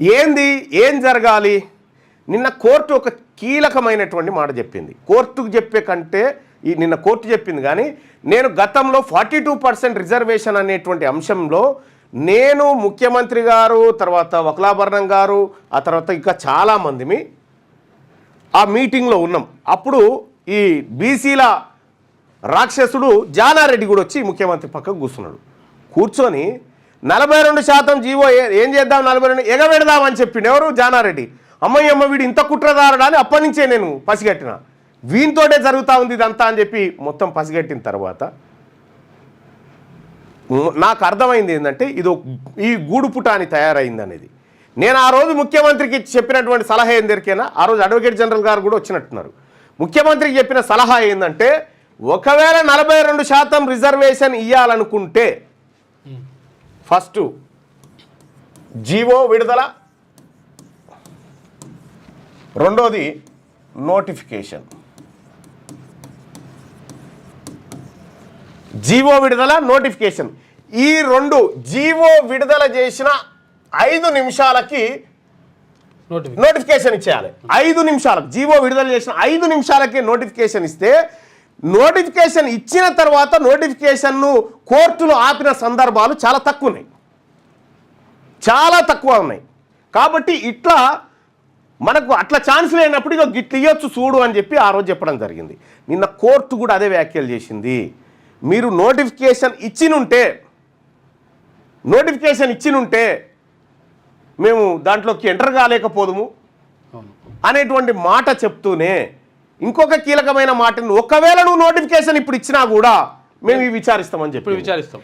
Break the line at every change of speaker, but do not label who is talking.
ఏంది? ఏం జరగాలి? నిన్న కోర్టు ఒక కీలకమైనటువంటి మాట చెప్పింది. కోర్టుకు చెప్పే కంటే ఈ నిన్న కోర్టు చెప్పింది కానీ నేను గతంలో ఫార్టీ టూ పర్సెంట్ రిజర్వేషన్ అనేటువంటి అంశంలో నేను ముఖ్యమంత్రి గారు తర్వాత వకలాభరణం గారు ఆ తర్వాత ఇంకా చాలామందిమి ఆ మీటింగ్లో ఉన్నాం. అప్పుడు ఈ బీసీల రాక్షసుడు జానారెడ్డి కూడా వచ్చి ముఖ్యమంత్రి పక్కకు కూర్చున్నాడు. కూర్చొని నలభై రెండు శాతం జీవో ఏ- ఏం చేద్దాం నలభై రెండు ఎగబెడదామని చెప్పిండు ఎవరు? జానారెడ్డి. అమ్మయ్య అమ్మ వీడు ఇంత కుట్రదారుడా అని అప్పటి నుంచే నేను పసిగట్టిన. వీనితోటే జరుగుతూ ఉంది ఇదంతా అని చెప్పి మొత్తం పసిగట్టిన తర్వాత నాకు అర్థమైంది ఏంటంటే ఇది ఒక- ఈ గూడు పుటాని తయారైంది అనేది. నేను ఆ రోజు ముఖ్యమంత్రికి చెప్పినటువంటి సలహా ఏం దొరికేనా ఆ రోజు అడ్వకేట్ జనరల్ గారు కూడా వచ్చినట్టున్నారు. ముఖ్యమంత్రికి చెప్పిన సలహా ఏంటంటే ఒకవేళ నలభై రెండు శాతం రిజర్వేషన్ ఇవ్వాలనుకుంటే ఫస్ట్ జీవో విడుదల. రెండోది నోటిఫికేషన్. జీవో విడుదల నోటిఫికేషన్. ఈ రెండు జీవో విడుదల చేసిన ఐదు నిమిషాలకి
నోటిఫికేషన్.
ఇచ్చేయాలి. ఐదు నిమిషాలకు జీవో విడుదల చేసిన ఐదు నిమిషాలకి నోటిఫికేషన్ ఇస్తే నోటిఫికేషన్ ఇచ్చిన తర్వాత నోటిఫికేషన్ను కోర్టులు ఆపిన సందర్భాలు చాలా తక్కువ ఉన్నాయి చాలా తక్కువ ఉన్నాయి. కాబట్టి ఇట్లా మనకు అట్లా ఛాన్స్ లేనప్పుడు ఇక గిట్ల ఇవ్వచ్చు చూడు అని చెప్పి ఆ రోజు చెప్పడం జరిగింది. నిన్న కోర్టు కూడా అదే వ్యాఖ్యలు చేసింది. మీరు నోటిఫికేషన్ ఇచ్చినుంటే నోటిఫికేషన్ ఇచ్చినుంటే మేము దాంట్లోకి ఎంటర్ కాలేకపోదుము అనేటువంటి మాట చెప్తూనే ఇంకొక కీలకమైన మాటను ఒకవేళ నువ్వు నోటిఫికేషన్ ఇప్పుడు ఇచ్చినా కూడా మేము విచారిస్తామని చెప్పి
విచారిస్తాం.